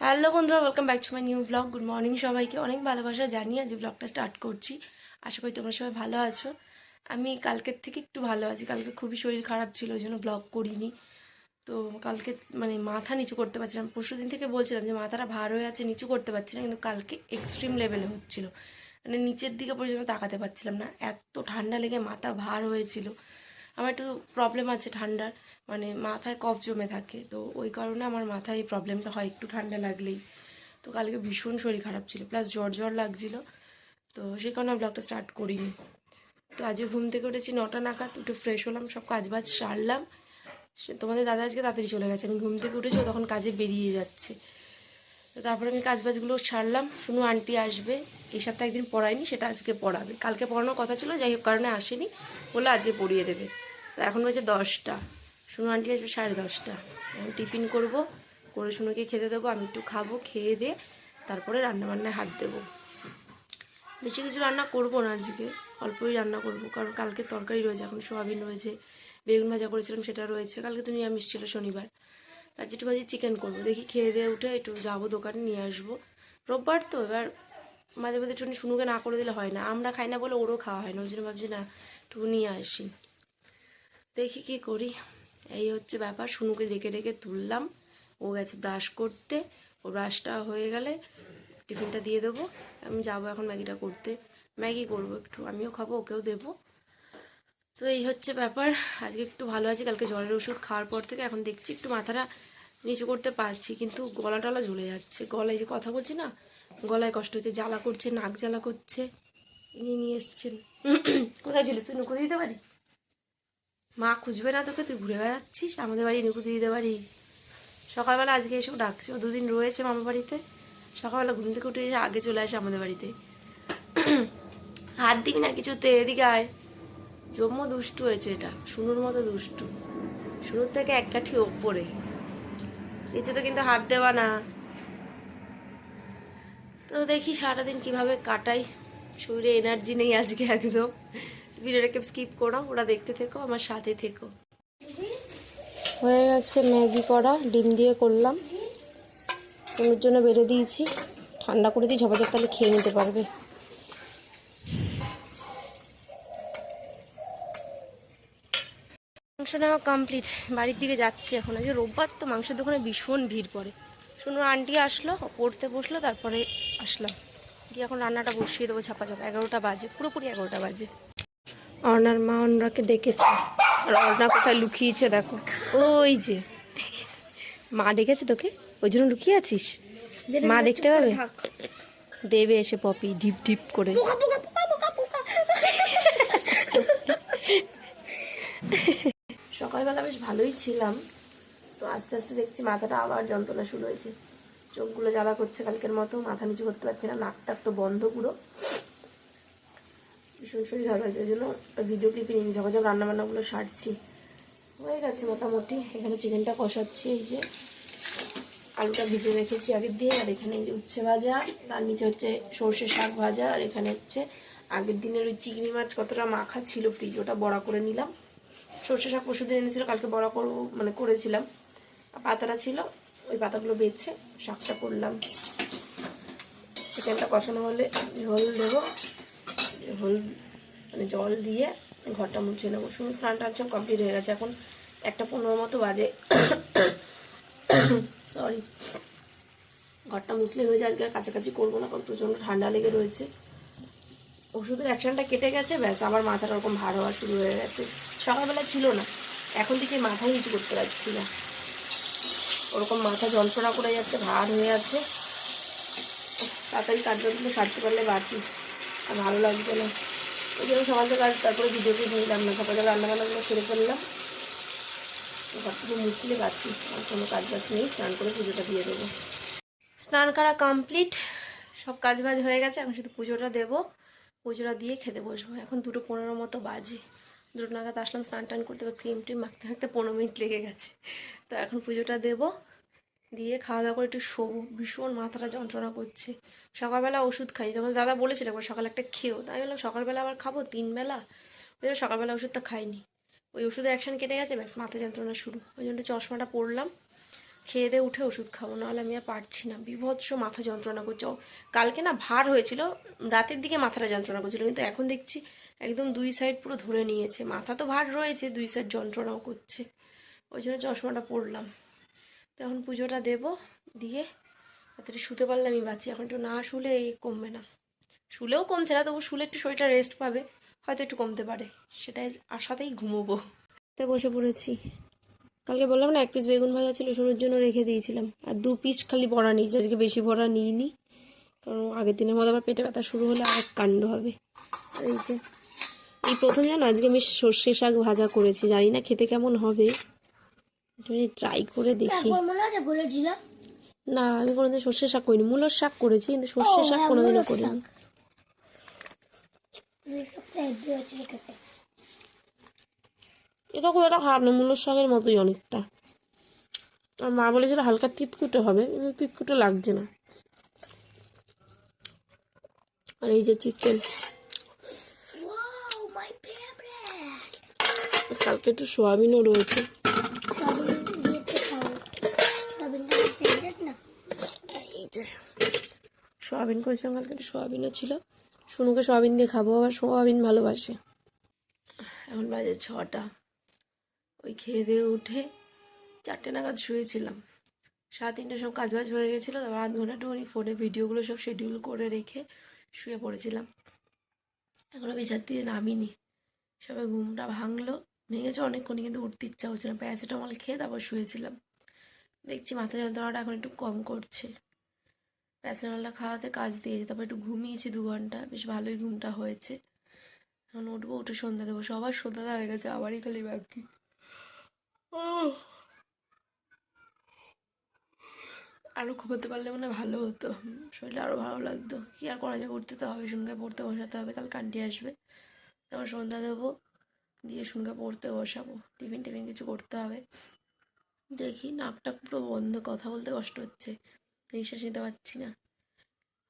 Hello বন্ধুরা welcome back to my new blog good morning সবাইকে অনেক ভালোবাসা জানিয়ে আজ ব্লগটা স্টার্ট করছি। আশা করি তোমরা সবাই ভালো আছো। আমি কালকের থেকে একটু ভালো আছি। কালকে খুবই শরীর খারাপ ছিল, ওই জন্য ব্লগ করিনি। তো কালকে মানে মাথা নিচু করতে পারছিলাম। পরশু দিন থেকে বলছিলাম যে মাথাটা ভার হয়ে আছে, নিচু করতে পারছি না, কিন্তু কালকে এক্সট্রিম লেভেলে হচ্ছিল। মানে নিচের দিকে পর্যন্ত তাকাতে পারছিলাম না। এত ঠান্ডা লেগে মাথা ভার হয়েছিল। আমার একটু প্রবলেম আছে ঠান্ডার মানে মাথায় কফ জমে থাকে, তো ওই কারণে আমার মাথায় এই প্রবলেমটা হয়, একটু ঠান্ডা লাগলেই। তো কালকে ভীষণ শরীর খারাপ ছিল প্লাস জ্বর জ্বর লাগছিল, তো সেই কারণে আমি ব্লগটা স্টার্ট করিনি। তো আজকে ঘুম থেকে উঠেছি নটা নাগাদ, উঠে ফ্রেশ হলাম, সব কাজ বাজ সারলাম। সে তোমাদের দাদা আজকে তাড়াতাড়ি চলে গেছে, আমি ঘুম থেকে উঠেছি তখন কাজে বেরিয়ে যাচ্ছে। তো তারপরে আমি কাজ বাজগুলো সারলাম, শুনু আন্টি আসবে, এই সপ্তাহে একদিন পড়ায়নি, সেটা আজকে পড়াবে। কালকে পড়ানোর কথা ছিল, যাই হোক কারণে আসেনি বলে আজকে পড়িয়ে দেবে। তো এখন হয়েছে দশটা। শুনু আন্টি আসবে সাড়ে দশটা। এখন টিফিন করব, করে শুনুকে খেতে দেবো, আমি একটু খাব, খেয়ে দিয়ে তারপরে রান্নাবান্নায় হাত দেবো। বেশি কিছু রান্না করব না আজকে, অল্পই রান্না করব, কারণ কালকে তরকারি রয়েছে, এখন সোয়াবিন রয়েছে, বেগুন ভাজা করেছিলাম, সেটা রয়েছে, কালকে তো নিরামিষ ছিল শনিবার। আর যেটু ভাজি চিকেন করব, দেখি খেয়ে দিয়ে উঠে একটু যাব দোকানে, নিয়ে আসব। রোববার তো, এবার মাঝে মাঝে একটু শুনুকে না করে দিলে হয় না, আমরা খাই না বলে ওরও খাওয়া হয় না, ওই জন্য ভাবছি না একটু নিয়ে আসি। দেখি কি করি। এই হচ্ছে ব্যাপার শুনুকে ডেকে ডেকে তুললাম। ও গেছে ব্রাশ করতে। ও ব্রাশটা হয়ে গেলে টিফিনটা দিয়ে দেবো। আমি যাব এখন ম্যাগিটা করতে। ম্যাগি করব একটু, আমিও খাব, ওকেও দেবো। তো এই হচ্ছে ব্যাপার। আজকে একটু ভালো আছি, কালকে জ্বরের ওষুধ খাওয়ার পর থেকে এখন দেখছি একটু মাথাটা নিচু করতে পারছি, কিন্তু গলা টলা ঝুলে যাচ্ছে। গলায় যে কথা বলছি না, গলায় কষ্ট হচ্ছে, জ্বালা করছে, নাক জ্বালা করছে। ইনি নিয়ে এসছেন। কোথায় ছিলিস তুই? নুকু দিতে পারি? মা খুঁজবে না তোকে, তুই ঘুরে বেড়াচ্ছিস। আমাদের বাড়ি নুকুতি দিতে পারি সকালবেলা আজকে এসেও ডাকছে। ও দুদিন রয়েছে মামা বাড়িতে। সকালবেলা ঘুম থেকে উঠে এসে আগে চলে আসে আমাদের বাড়িতে। হাত দিবি না কিছুতে, এদিকে আয়। জম্ম দুষ্টু হয়েছে এটা। শুনুর মতো দুষ্টু। শুনুর থেকে এক কাঠি ওপরে। নিচে তো কিন্তু হাত দেওয়া না। তো দেখি সারাদিন কীভাবে কাটাই। শরীরে এনার্জি নেই আজকে একদম। ভিডিওটাকে স্কিপ করো ওরা দেখতে থেকো আমার সাথে থেকো। হয়ে গেছে ম্যাগি করা ডিম দিয়ে করলাম। সুমির জন্য বেড়ে দিয়েছি। ঠান্ডা করে দিই ঝপাঝপ তাহলে খেয়ে নিতে পারবে। মাংস নেওয়া কমপ্লিট বাড়ির দিকে যাচ্ছি এখন। আজকে রোববার তো মাংসের দোকানে ভীষণ ভিড় পড়ে। শুনো আন্টি আসলো পড়তে বসল তারপরে আসলাম। গিয়ে এখন রান্নাটা বসিয়ে দেবো ছাপা ছাপা এগারোটা বাজে পুরোপুরি এগারোটা বাজে। অর্ণার মা অন্যরাকে ডেকেছে। আর অর্ণা কোথায় লুকিয়েছে দেখো। ওই যে। মা ডেকেছে তোকে? ওই জন্য লুকিয়ে আছিস? মা দেখতে পাবে? দেবে এসে পপি ঢিপ ঢিপ করে। সকালবেলা বেশ ভালোই ছিলাম। তো আস্তে আস্তে দেখছি মাথাটা আবার যন্ত্রণা শুরু হয়েছে। চোখগুলো জ্বালা করছে কালকের মতো মাথা নিচু করতে পারছি না নাকটা তো বন্ধ পুরো। ভীষণ শরীর খারাপ হয়েছে, ওই জন্য ভিডিও ক্লিপে নিয়ে যখন যখন রান্নাবান্নাগুলো সারছি। হয়ে গেছে মোটামুটি, এখানে চিকেনটা কষাচ্ছি, এই যে আলুটা ভিজে রেখেছি আগের দিয়ে আর এখানে এই যে উচ্ছে ভাজা, তার নিচে হচ্ছে সর্ষে শাক ভাজা, আর এখানে হচ্ছে আগের দিনের ওই চিংড়ি মাছ কতটা মাখা ছিল ফ্রিজ ওটা বড়া করে নিলাম। সর্ষে শাক পরশু দিন এনেছিল, কালকে বড়া করব মানে করেছিলাম। পাতাটা ছিল, ওই পাতাগুলো বেছে শাকটা করলাম। চিকেনটা কষানো হলে ঝোল দেবো। ঝোল মানে জল দিয়ে ঘরটা মুছে নেব। শুধু স্নান টান সব কমপ্লিট হয়ে গেছে। এখন একটা পনেরো মতো বাজে। সরি ঘরটা মুছলে হয়ে যায়, আজকে কাছাকাছি করব না, কারণ প্রচণ্ড ঠান্ডা লেগে রয়েছে। ওষুধের অ্যাকশনটা কেটে গেছে, ব্যাস, আমার মাথাটা ওরকম ভার হওয়া শুরু হয়ে গেছে। সকালবেলা ছিল না, এখন থেকে মাথায় কিছু করতে পারছি না। ওরকম মাথা যন্ত্রণা করে যাচ্ছে, ভার হয়ে আছে তাড়াতাড়ি কাজগুলো সারতে পারলে বাঁচি। ভালো লাগছে না। ওই জন্য সকাল থেকে তারপরে ভিডিওকে নিলাম না। সকালে রান্নাবান্নাগুলো সেরে ফেললাম। ঘর থেকে মুছলে বাঁচি আর কোনো কাজ বাজ নেই। স্নান করে পুজোটা দিয়ে দেবো। স্নান করা কমপ্লিট সব কাজ বাজ হয়ে গেছে। আমি শুধু পুজোটা দেবো। পুজোটা দিয়ে খেতে বসবো। এখন দুটো পনেরো মতো বাজে। দুটো নাগাদ আসলাম স্নান টান করতে। ক্রিম টিম মাখতে মাখতে পনেরো মিনিট লেগে গেছে। তো এখন পুজোটা দেবো। দিয়ে খাওয়া দাওয়া করে একটু শোবো, ভীষণ মাথাটা যন্ত্রণা করছে। সকালবেলা ওষুধ খাই। তখন দাদা বলেছিল, একবার সকালে একটা খেও তাই বললাম, সকালবেলা আবার খাব? তিনবেলা? ওই জন্য সকালবেলা ওষুধটা খাইনি। ওই ওষুধের অ্যাকশন কেটে গেছে, ব্যাস, মাথা যন্ত্রণা শুরু। ওই জন্য চশমাটা পরলাম। খেয়ে দিয়ে উঠে ওষুধ খাব। নাহলে আমি আর পারছি না। বিভৎস মাথা যন্ত্রণা করছে। কালকে না ভার হয়েছিল। রাতের দিকে মাথাটা যন্ত্রণা করছিল। কিন্তু এখন দেখছি, একদম দুই সাইড পুরো ধরে নিয়েছে। মাথা তো ভার রয়েছে, দুই সাইড যন্ত্রণাও করছে। ওই জন্য চশমাটা পরলাম। তো এখন পুজোটা দেব, দিয়ে তাড়াতাড়ি শুতে পারলে আমি বাঁচি। এখন একটু না শুলে এই কমবে না। শুলেও কমছে না, তবু শুলে একটু শরীরটা রেস্ট পাবে, হয়তো একটু কমতে পারে। সেটাই আশাতেই ঘুমোবো। তে বসে পড়েছি। কালকে বললাম না, এক পিস বেগুন ভাজা ছিল শুরুর জন্য রেখে দিয়েছিলাম। আর দু পিস খালি বড়া নিয়েছি, আজকে বেশি বড়া নিইনি। কারণ আগের দিনের মতো আবার পেটে ব্যথা শুরু হলে আরেক কাণ্ড হবে। আর এই যে, এই প্রথম জানো, আজকে আমি সর্ষে শাক ভাজা করেছি, জানি না খেতে কেমন হবে। ট্রাই করে দেখি। না আমি কোনোদিন সর্ষে শাক করিনি। মূলোর শাক করেছি কিন্তু সর্ষে শাক হ্যাঁ, কোনোদিনও করিনি। এটা খুব একটা খারাপ না মূলোর শাকের মতোই অনেকটা। আর মা বলেছিল হালকা তিতকুটে হবে কিন্তু তিতকুটে লাগছে না। আর এই যে চিকেন কালকে একটু সোয়াবিনও রয়েছে সয়াবিন দিয়ে তো খাও সয়াবিনটা আমার ফেভারিট না এই যে সোয়াবিন করেছিলাম, কালকে একটু সোয়াবিনও ছিল। শুনুকে সোয়াবিন দিয়ে খাব, আবার সোয়াবিন ভালোবাসে। এখন বাজে ছটা। ওই খেয়ে দিয়ে উঠে চারটে নাগাদ শুয়েছিলাম। সাড়ে তিনটে সব কাজ বাজ হয়ে গেছিল, তারপর আধ ঘণ্টা একটুখানি ফোনে ভিডিওগুলো সব শিডিউল করে রেখে শুয়ে পড়েছিলাম। এখনও বিছার দিয়ে নামিনি। সবাই ঘুমটা ভাঙলো, ভেঙেছে অনেকক্ষণ কিন্তু উঠতে ইচ্ছা হচ্ছে না। প্যারাসিটামল খেয়ে তারপর শুয়েছিলাম। দেখছি মাথা যন্ত্রণাটা এখন একটু কম করছে। প্যারাসিটামলটা খাওয়াতে কাজ দিয়েছে তারপর একটু ঘুমিয়েছি দু ঘণ্টা। বেশ ভালোই ঘুমটা হয়েছে। এখন উঠবো, উঠে সন্ধ্যা দেবো। সবার সন্ধ্যা হয়ে গেছে, আবারই খালি বাকি। আরও ঘুমোতে পারলে মানে ভালো হতো। শরীরটা আরও ভালো লাগতো। কি আর করা যাবে উঠতে তো হবে, শুনকে পড়তে বসাতে হবে। কাল কান্টি আসবে। তারপর সন্ধ্যা দেবো। দিয়ে শুনকে পড়তে বসাবো। টিফিন টিফিন কিছু করতে হবে। দেখি, নাকটা পুরো বন্ধ। কথা বলতে কষ্ট হচ্ছে। নিঃশ্বাস নিতে পারছি না।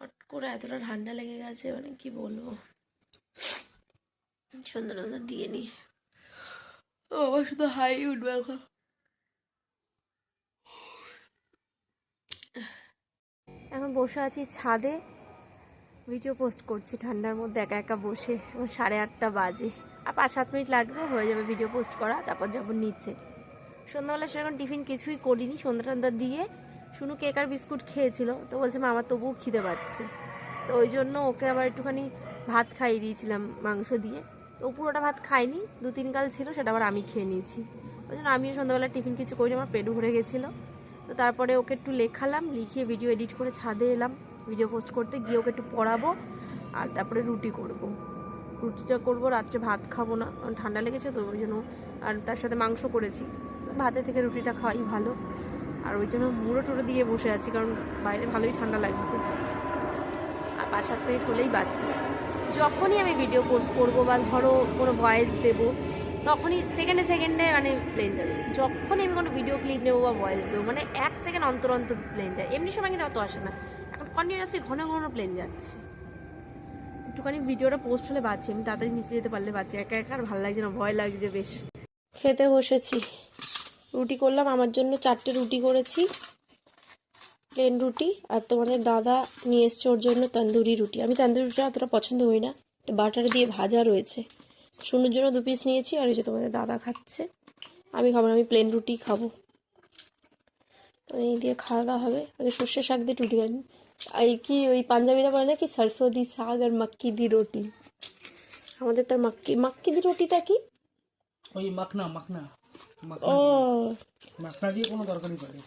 হট করে এতটা ঠান্ডা লেগে গেছে মানে কি বলব? সন্ধ্যা টন্ধা দিয়ে নি। ও আমার শুধু হাই উঠবে এখন। এখন বসে আছি ছাদে। ভিডিও পোস্ট করছি ঠান্ডার মধ্যে একা একা বসে, এবং সাড়ে আটটা বাজে। আর পাঁচ সাত মিনিট লাগবে, হয়ে যাবে ভিডিও পোস্ট করা, তারপর যাব নিচে। সন্ধ্যাবেলা সেরকম টিফিন কিছুই করিনি, সন্ধ্যা টন্ধা দিয়ে শুনু কেক আর বিস্কুট খেয়েছিল, তো বলছে, মা, আমার তবুও খিদে পাচ্ছে। তো ওই জন্য ওকে আবার একটুখানি ভাত খাইয়ে দিয়েছিলাম মাংস দিয়ে। তো পুরোটা ভাত খাইনি দু তিন কাল ছিল, সেটা আবার আমি খেয়ে নিয়েছি। ওই জন্য আমিও সন্ধ্যাবেলা টিফিন কিছু করিনি, আমার পেট ভরে গেছিল। তো তারপরে ওকে একটু লেখালাম, লিখিয়ে ভিডিও এডিট করে ছাদে এলাম, ভিডিও পোস্ট করতে, গিয়ে ওকে একটু পড়াবো, আর তারপরে রুটি করব। রুটিটা করব, রাত্রে ভাত খাব না ঠান্ডা লেগেছে, তো ওই জন্য আর তার সাথে মাংস করেছি। ভাতে থেকে রুটিটা খাওয়াই ভালো। আর ওই জন্য মুড়ো টুড়ো দিয়ে বসে আছি, কারণ বাইরে ভালোই ঠান্ডা লাগছে। আর পাঁচ সাত মিনিট হলেই বাঁচি যখনই আমি ভিডিও পোস্ট করব বা ধরো কোনো ভয়েস দেব, তখনই সেকেন্ডে সেকেন্ডে মানে প্লেন যাবে। যখনই আমি কোনো ভিডিও ক্লিপ নেব বা ভয়েস দেবো মানে এক সেকেন্ড অন্তর অন্তর প্লেন যায়। এমনি সময় কিন্তু অত আসে না। এখন কন্টিনিউয়াসলি ঘন ঘন প্লেন যাচ্ছে। একটুখানি ভিডিওটা পোস্ট হলে বাঁচি, আমি তাড়াতাড়ি নিচে যেতে পারলে বাঁচি। একা একা আর ভালো লাগছে না, ভয় লাগছে বেশ। খেতে বসেছি। রুটি করলাম। আমার জন্য চারটে রুটি করেছি। প্লেন রুটি। আর তোমাদের দাদা নিয়ে এসছে ওর জন্য তন্দুরি রুটি। আমি তন্দুরি রুটিটা অতটা পছন্দ করি না। বাটার দিয়ে ভাজা রয়েছে। শুনুর জন্য দু পিস নিয়েছি। আর এই যে তোমাদের দাদা খাচ্ছে। আমি খাব না, আমি প্লেন রুটি খাব। এই দিয়ে খাওয়া দাওয়া হবে। আগে সর্ষে শাক দিয়ে রুটি খাই। আর কি ওই পাঞ্জাবিরা বলে নাকি সরষো দি শাক আর মাক্কি দি রুটি। আমাদের তো মাক্কি মাক্কি দি রুটিটা কি? ওই মাখনা মাখনা। ও। মাখনা দিয়ে কোনো তরকারি করে।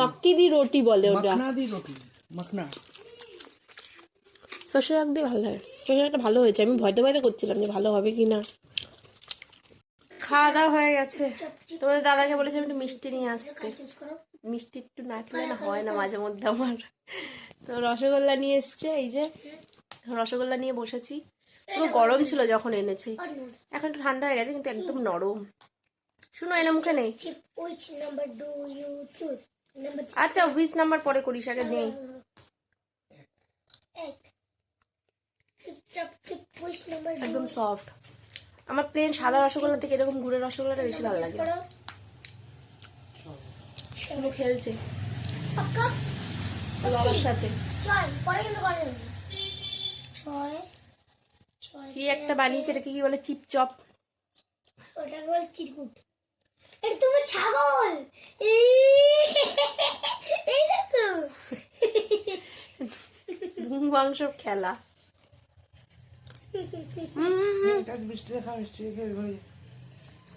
মাক্কি দি রুটি বলে ওটা। মাখনা দিয়ে রুটি মাখনা। সর্ষে শাক দিয়ে ভালো লাগে। সর্ষে শাকটা ভালো হয়েছে। আমি ভয়তে ভয়তে করছিলাম যে ভালো হবে কি না খাওয়া দাওয়া হয়ে গেছে। তোমাদের দাদাকে বলেছিলাম একটু মিষ্টি নিয়ে আসতে। মিষ্টি একটু না খেলে না হয় না মাঝে মধ্যে আমার। তো রসগোল্লা নিয়ে এসছে এই যে রসগোল্লা নিয়ে বসেছি। পুরো গরম ছিল যখন এনেছি। এখন একটু ঠান্ডা হয়ে গেছে কিন্তু একদম নরম। শুনো এনে মুখে নেই? আচ্ছা উইস নাম্বার পরে করিস আগে নেই। Do একদম সফট আমার প্লেন সাদা রসগোল্লা থেকে এরকম গুড়ের রসগোল্লাটা বেশি ভালো লাগে? শুনু খেলছে। বাবার সাথে। কি একটা বানিয়েছে এটাকে কি বলে? চিপচপ ওটাকে বলে চিরকুট। এটা তোমার ছাগল। এই দেখো। বুম খেলা।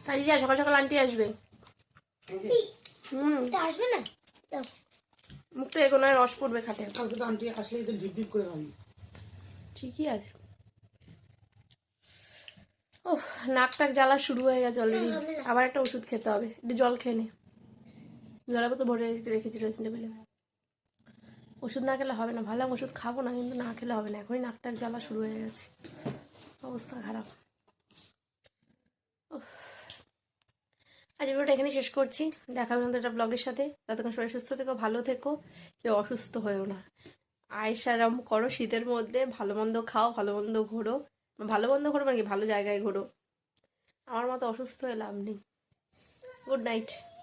তাই যা। সকাল সকাল আন্টি আসবে। হুম। তা আসবে না? মুখটা এগোনো রস পড়বে খাটে কালকে তো আন্টি আসলে তো ঢিপ ঢিপ করে খাবি। ঠিকই আছে। ও নাক টাক জ্বালা শুরু হয়ে গেছে অলরেডি আবার একটা ওষুধ খেতে হবে। একটু জল খেয়ে নে। জলের তো ভরে রেখেছি ড্রেসিং টেবিলে ওষুধ না খেলে হবে না। ভালো ওষুধ খাব না, কিন্তু না খেলে হবে না। এখনই নাক টাক জ্বালা শুরু হয়ে গেছে। অবস্থা খারাপ। আজ ভিডিওটা এখানে শেষ করছি। দেখা হবে একটা ব্লগের সাথে। ততক্ষণ সবাই সুস্থ থেকো, ভালো থেকো। কেউ অসুস্থ হয়েও না। আয়সারাম করো শীতের মধ্যে। ভালো মন্দ খাও, ভালো মন্দ ঘোরো। ভালো বন্ধ ঘোরো মানে কি ভালো জায়গায় ঘোরো। আমার মতো অসুস্থ হয়ে লাভ নেই। Good night.